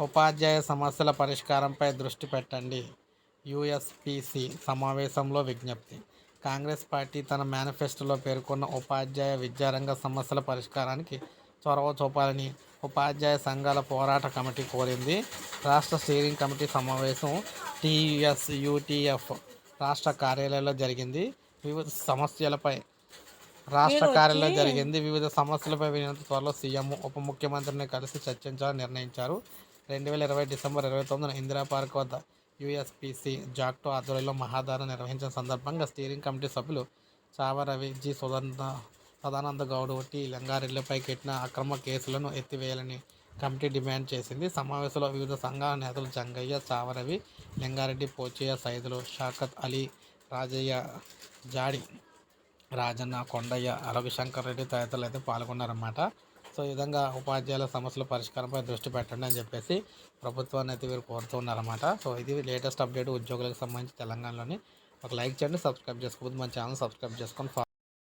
ఉపాధ్యాయ సమస్యల పరిష్కారంపై దృష్టి పెట్టండి. యుఎస్పిసి సమావేశంలో విజ్ఞప్తి. కాంగ్రెస్ పార్టీ తన మేనిఫెస్టోలో పేర్కొన్న ఉపాధ్యాయ విద్యారంగ సమస్యల పరిష్కారానికి చొరవ చూపాలని ఉపాధ్యాయ సంఘాల పోరాట కమిటీ కోరింది. రాష్ట్ర స్టీరింగ్ కమిటీ సమావేశం టీఎస్యుటిఎఫ్ రాష్ట్ర కార్యాలయంలో జరిగింది. వివిధ సమస్యలపై రాష్ట్ర కార్యాలయంలో జరిగింది. వివిధ సమస్యలపై వినంత త్వరలో సీఎం ఉప ముఖ్యమంత్రిని కలిసి చర్చించాలని నిర్ణయించారు. రెండు వేల ఇరవై డిసెంబర్ ఇరవై తొమ్మిదిన ఇందిరా పార్క్ వద్ద యుఎస్పిసి జాక్టో ఆధ్వర్యంలో మహాధారణ నిర్వహించిన సందర్భంగా స్టీరింగ్ కమిటీ సభ్యులు చావ రవి జి సుదంద సదానంద గౌడ్ టి లింగారెడ్డిపై కట్టిన అక్రమ కేసులను ఎత్తివేయాలని కమిటీ డిమాండ్ చేసింది. సమావేశంలో వివిధ సంఘాల నేతలు జంగయ్య చావరవి లింగారెడ్డి పోచయ్య సైదులు షాకత్ అలీ రాజయ్య జాడి రాజన్న కొండయ్య రవిశంకర్ రెడ్డి తదితరులు అయితే పాల్గొన్నారన్నమాట. సో ఈ విధంగా ఉపాధ్యాయుల సమస్యల పరిష్కారంపై దృష్టి పెట్టండి అని చెప్పేసి ప్రభుత్వాన్ని అయితే వీరు కోరుతున్నారన్నమాట సో ఇది లేటెస్ట్ అప్డేట్ ఉద్యోగులకు సంబంధించి తెలంగాణలోని. ఒక లైక్ చేయండి సబ్స్క్రైబ్ చేసుకోవద్దు మన ఛానల్ సబ్స్క్రైబ్ చేసుకొని